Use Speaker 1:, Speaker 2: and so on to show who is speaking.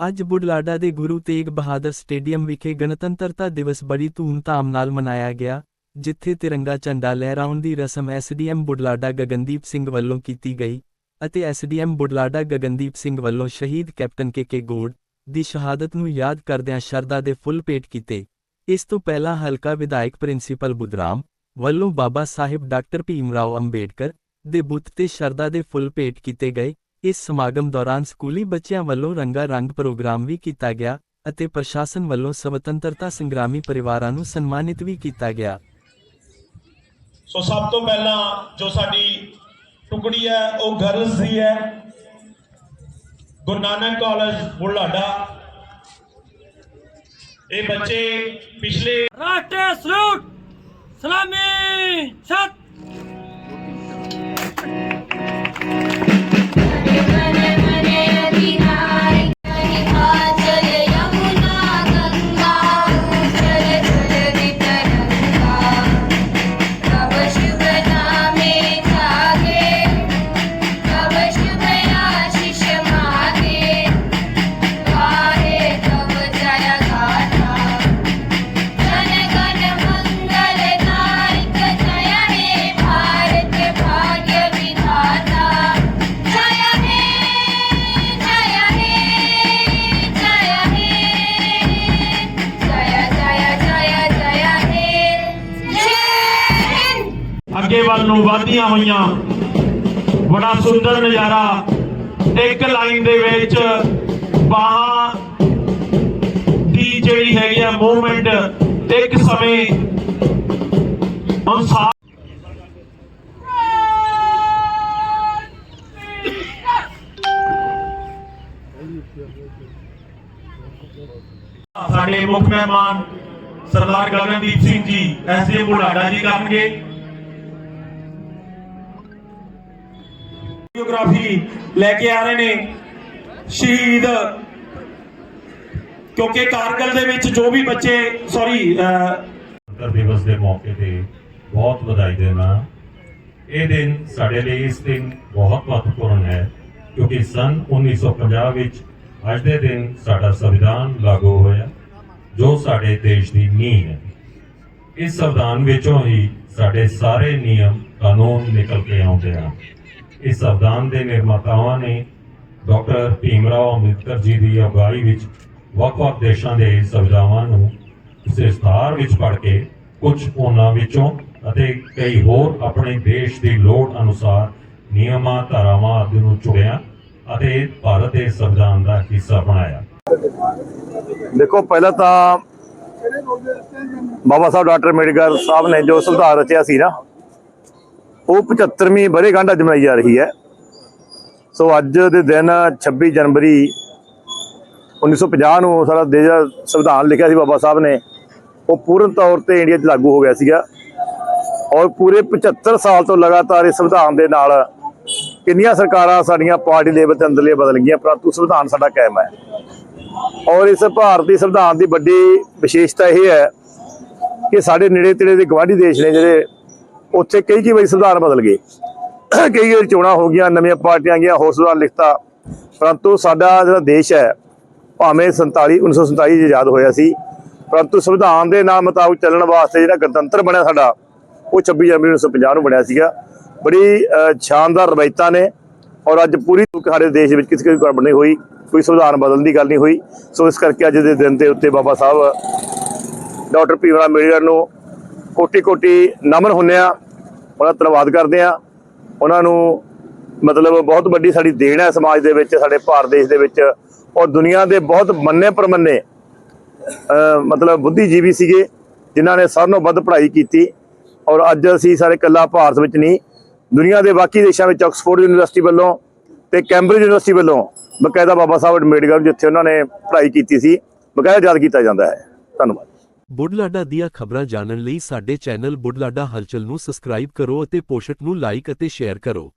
Speaker 1: ਅੱਜ ਬੁਢਲਾਡਾ ਦੇ ਗੁਰੂ ਤੇਗ ਬਹਾਦਰ ਸਟੇਡੀਅਮ ਵਿਖੇ ਗਣਤੰਤਰਤਾ ਦਿਵਸ ਬੜੀ ਧੂਮਧਾਮ ਨਾਲ ਮਨਾਇਆ ਗਿਆ, ਜਿੱਥੇ ਤਿਰੰਗਾ ਝੰਡਾ ਲਹਿਰਾਉਣ ਦੀ ਰਸਮ ਐਸਡੀਐਮ ਬੁਢਲਾਡਾ ਗਗਨਦੀਪ ਸਿੰਘ ਵੱਲੋਂ ਕੀਤੀ ਗਈ ਅਤੇ ਐਸਡੀਐਮ ਬੁਢਲਾਡਾ ਗਗਨਦੀਪ ਸਿੰਘ ਵੱਲੋਂ ਸ਼ਹੀਦ ਕੈਪਟਨ ਕੇ ਕੇ ਗੋੜ ਦੀ ਸ਼ਹਾਦਤ ਨੂੰ ਯਾਦ ਕਰਦਿਆਂ ਸ਼ਰਧਾ ਦੇ ਫੁੱਲ ਭੇਟ ਕੀਤੇ। ਇਸ ਤੋਂ ਪਹਿਲਾਂ ਹਲਕਾ ਵਿਧਾਇਕ ਪ੍ਰਿੰਸੀਪਲ ਬੁੱਧਰਾਮ ਵੱਲੋਂ ਬਾਬਾ ਸਾਹਿਬ ਡਾਕਟਰ ਭੀਮ ਰਾਓ ਅੰਬੇਡਕਰ ਦੇ ਬੁੱਤ ਤੇ ਸ਼ਰਧਾ ਦੇ ਫੁੱਲ ਭੇਟ ਕੀਤੇ ਗਏ ਇਸ ਸਮਾਗਮ ਦੌਰਾਨ ਸਕੂਲੀ ਬੱਚਿਆਂ ਵੱਲੋਂ ਰੰਗਾ ਰੰਗ ਪ੍ਰੋਗਰਾਮ ਵੀ ਕੀਤਾ ਗਿਆ ਅਤੇ ਪ੍ਰਸ਼ਾਸਨ ਵੱਲੋਂ ਸਵਤੰਤਰਤਾ ਸੰਗਰਾਮੀ ਪਰਿਵਾਰਾਂ ਨੂੰ ਸਨਮਾਨਿਤ ਵੀ ਕੀਤਾ ਗਿਆ।
Speaker 2: ਸੋ ਸਭ ਤੋਂ ਪਹਿਲਾਂ ਜੋ ਸਾਡੀ ਟੁਕੜੀ ਹੈ ਉਹ ਗਰਲਸ ਦੀ ਹੈ ਗੁਰੂ ਨਾਨਕ ਕਾਲਜ ਬੁਲਾਡਾ ਇਹ ਬੱਚੇ ਪਿਛਲੇ
Speaker 3: ਰਾਸ਼ਟਰੀ ਸਲੂਟ ਸਲਾਮੀ ਛੱਤ
Speaker 2: ਅੱਗੇ ਵੱਲ ਨੂੰ ਵਧਦੀਆਂ ਹੋਈਆਂ। ਬੜਾ ਸੁੰਦਰ ਨਜ਼ਾਰਾ ਇੱਕ ਲਾਈਨ ਦੇ ਵਿੱਚ ਬਾਹਾਂ ਦੀ ਜਿਹੜੀ ਹੈਗੀ ਆ ਮੂਵਮੈਂਟ ਇੱਕ ਸਮੇਂ ਅਨੁਸਾਰ ਸਾਡੇ ਮੁੱਖ ਮਹਿਮਾਨ ਸਰਦਾਰ ਗਗਨਦੀਪ ਸਿੰਘ ਜੀ ਐਸਡੀ ਬੁਢਾਡਾ ਜੀ ਕਰਨਗੇ। ਵੀਡੀਓਗ੍ਰਾਫੀ ਲੈ ਕੇ ਆ ਰਹੇ ਨੇ। ਸ਼ਹੀਦ ਕਿਉਂਕਿ ਕਾਰਗਲ ਦੇ ਵਿੱਚ ਜੋ ਵੀ ਬੱਚੇ ਸੌਰੀ
Speaker 4: ਗਣਤੰਤਰ ਦਿਵਸ ਦੇ ਮੌਕੇ ਤੇ ਬਹੁਤ ਵਧਾਈ ਦੇਣਾ। ਇਹ ਦਿਨ ਸਾਡੇ ਲਈ ਇਸ ਦਿਨ ਬਹੁਤ ਮਹੱਤਵਪੂਰਨ ਹੈ, ਕਿਉਂਕਿ ਸਨ 1950 ਵਿੱਚ ਅੱਜ ਦੇ ਦਿਨ ਸਾਡਾ ਸੰਵਿਧਾਨ ਲਾਗੂ ਹੋਇਆ, ਜੋ ਸਾਡੇ ਦੇਸ਼ ਦੀ ਨੀਂਹ ਹੈ। ਇਸ ਸੰਵਿਧਾਨ ਵਿੱਚੋਂ ਹੀ ਸਾਡੇ ਸਾਰੇ ਨਿਯਮ ਕਾਨੂੰਨ ਨਿਕਲ ਕੇ ਆਉਂਦੇ ਹਨ। ਇਸ ਸੰਵਿਧਾਨ ਦੇ ਨਿਰਮਾਤਾਵਾਂ ਨੇ ਡਾਕਟਰ ਭੀਮਰਾਓ ਅੰਬੇਦਕਰ ਜੀ ਦੀ ਅਗਵਾਈ ਵਿੱਚ ਵੱਖ-ਵੱਖ ਦੇਸ਼ਾਂ ਦੇ ਸੰਵਿਧਾਨਾਂ ਨੂੰ ਵਿਸਥਾਰ ਵਿੱਚ ਪੜ੍ਹ ਕੇ ਕੁਝ ਉਹਨਾਂ ਵਿੱਚੋਂ ਅਤੇ ਕਈ ਹੋਰ ਆਪਣੇ ਦੇਸ਼ ਦੀ ਲੋੜ ਅਨੁਸਾਰ ਨਿਯਮਾਂ, ਧਾਰਾਵਾਂ ਆਦਿ ਨੂੰ ਚੁਣਿਆ ਅਤੇ ਭਾਰਤ ਦੇ ਸੰਵਿਧਾਨ ਦਾ ਹਿੱਸਾ ਬਣਾਇਆ।
Speaker 5: ਦੇਖੋ, ਪਹਿਲਾਂ ਤਾਂ ਬਾਬਾ ਸਾਹਿਬ, ਡਾਕਟਰ ਅੰਬੇਡਕਰ ਸਾਹਿਬ ਨੇ ਜੋ ਸੰਵਿਧਾਨ ਰਚਿਆ ਸੀ ਨਾ ਉਹ 75ਵੀਂ ਬਰੇਗੰਢ ਅੱਜ ਮਨਾਈ ਜਾ ਰਹੀ ਹੈ। ਸੋ ਅੱਜ ਦੇ ਦਿਨ 26 ਜਨਵਰੀ 1950 ਨੂੰ ਸਾਡਾ ਦੇਸ਼ ਦਾ ਸੰਵਿਧਾਨ ਲਿਖਿਆ ਸੀ ਬਾਬਾ ਸਾਹਿਬ ਨੇ। ਉਹ ਪੂਰਨ ਤੌਰ ਤੇ ਇੰਡੀਆ 'ਚ ਲਾਗੂ ਹੋ ਗਿਆ ਸੀਗਾ। ਔਰ ਪੂਰੇ 75 ਸਾਲ ਤੋਂ ਲਗਾਤਾਰ ਇਸ ਸੰਵਿਧਾਨ ਦੇ ਨਾਲ ਕਿੰਨੀਆਂ ਸਰਕਾਰਾਂ ਸਾਡੀਆਂ ਪਾਰਟੀ ਲੈਵਲ ਤੇ ਅੰਦਰਲੇ ਬਦਲ ਗਈਆਂ, ਪਰੰਤੂ ਸੰਵਿਧਾਨ ਸਾਡਾ ਕਾਇਮ ਹੈ। ਔਰ ਇਸ ਭਾਰਤੀ ਸੰਵਿਧਾਨ ਦੀ ਵੱਡੀ ਵਿਸ਼ੇਸ਼ਤਾ ਇਹ ਹੈ ਕਿ ਸਾਡੇ ਨੇੜੇ ਤੇੜੇ ਦੇ ਗਵਾਂਢੀ ਦੇਸ਼ ਨੇ ਜਿਹੜੇ ਉੱਥੇ ਕਈ ਕਈ ਵਾਰੀ ਸੰਵਿਧਾਨ ਬਦਲ ਗਏ। ਕਈ ਵਾਰੀ ਚੋਣਾਂ ਹੋ ਗਈਆਂ, ਨਵੀਆਂ ਪਾਰਟੀਆਂ ਆ ਗਈਆਂ, ਹੋਰ ਸੰਵਿਧਾਨ ਲਿਖਤਾ। ਪਰੰਤੂ ਸਾਡਾ ਜਿਹੜਾ ਦੇਸ਼ ਹੈ, ਭਾਵੇਂ 47 1947 ਚ ਆਜ਼ਾਦ ਹੋਇਆ ਸੀ, ਪਰੰਤੂ ਸੰਵਿਧਾਨ ਦੇ ਨਾਮ ਮੁਤਾਬਕ ਚੱਲਣ ਵਾਸਤੇ ਜਿਹੜਾ ਗਣਤੰਤਰ ਬਣਿਆ ਸਾਡਾ, ਉਹ 26 ਜਨਵਰੀ 1950 ਨੂੰ ਬਣਿਆ ਸੀਗਾ। ਬੜੀ ਸ਼ਾਨਦਾਰ ਰਵਾਇਤਾਂ ਨੇ ਔਰ ਅੱਜ ਪੂਰੀ ਸਾਡੇ ਦੇਸ਼ ਵਿੱਚ ਕਿਸੇ ਕੋਈ ਗੜਬੜ ਨਹੀਂ ਹੋਈ, ਕੋਈ ਸੰਵਿਧਾਨ ਬਦਲਣ ਦੀ ਗੱਲ ਨਹੀਂ ਹੋਈ। ਸੋ ਇਸ ਕਰਕੇ ਅੱਜ ਦੇ ਦਿਨ ਦੇ ਉੱਤੇ ਬਾਬਾ ਸਾਹਿਬ, ਡਾਕਟਰ ਭੀਮਰਾਓ ਅੰਬੇਡਕਰ ਨੂੰ ਕੋਟੀ ਕੋਟੀ ਨਮਨ ਹੁੰਨੇ ਆ ਉਹਨਾਂ ਦਾ ਧੰਨਵਾਦ ਕਰਦੇ ਆ। ਉਹਨਾਂ ਨੂੰ ਮਤਲਬ ਬਹੁਤ ਵੱਡੀ ਸਾਡੀ ਦੇਣ ਹੈ ਸਮਾਜ ਦੇ ਵਿੱਚ, ਸਾਡੇ ਭਾਰਤ ਦੇਸ਼ ਦੇ ਵਿੱਚ। ਔਰ ਦੁਨੀਆ ਦੇ ਬਹੁਤ ਮੰਨੇ ਪਰਮੰਨੇ ਮਤਲਬ ਬੁੱਧੀਜੀਵੀ ਸੀਗੇ, ਜਿਨ੍ਹਾਂ ਨੇ ਸਭ ਨਾਲੋਂ ਵੱਧ ਪੜ੍ਹਾਈ ਕੀਤੀ। ਔਰ ਅੱਜ ਅਸੀਂ ਸਾਰੇ ਇਕੱਲਾ ਭਾਰਤ ਵਿੱਚ ਨਹੀਂ, ਦੁਨੀਆ ਦੇ ਬਾਕੀ ਦੇਸ਼ਾਂ ਵਿੱਚ ਆਕਸਫੋਰਡ ਯੂਨੀਵਰਸਿਟੀ ਵੱਲੋਂ ਤੇ ਕੈਂਬਰਿਜ ਯੂਨੀਵਰਸਿਟੀ ਵੱਲੋਂ ਬਕਾਇਦਾ ਬਾਬਾ ਸਾਹਿਬ ਅੰਬੇਡਕਰ ਜਿੱਥੇ ਉਹਨਾਂ ਨੇ ਪੜ੍ਹਾਈ ਕੀਤੀ ਸੀ, ਬਕਾਇਦਾ ਯਾਦ ਕੀਤਾ ਜਾਂਦਾ ਹੈ। ਧੰਨਵਾਦ।
Speaker 1: ਬੁੱਢਲਾਡਾ ਦੀਆਂ ਖਬਰਾਂ ਜਾਣਨ ਲਈ ਸਾਡੇ ਚੈਨਲ ਬੁੱਢਲਾਡਾ ਹਲਚਲ ਨੂੰ ਸਬਸਕ੍ਰਾਈਬ ਕਰੋ ਅਤੇ ਪੋਸਟ ਨੂੰ ਲਾਈਕ ਅਤੇ ਸ਼ੇਅਰ ਕਰੋ।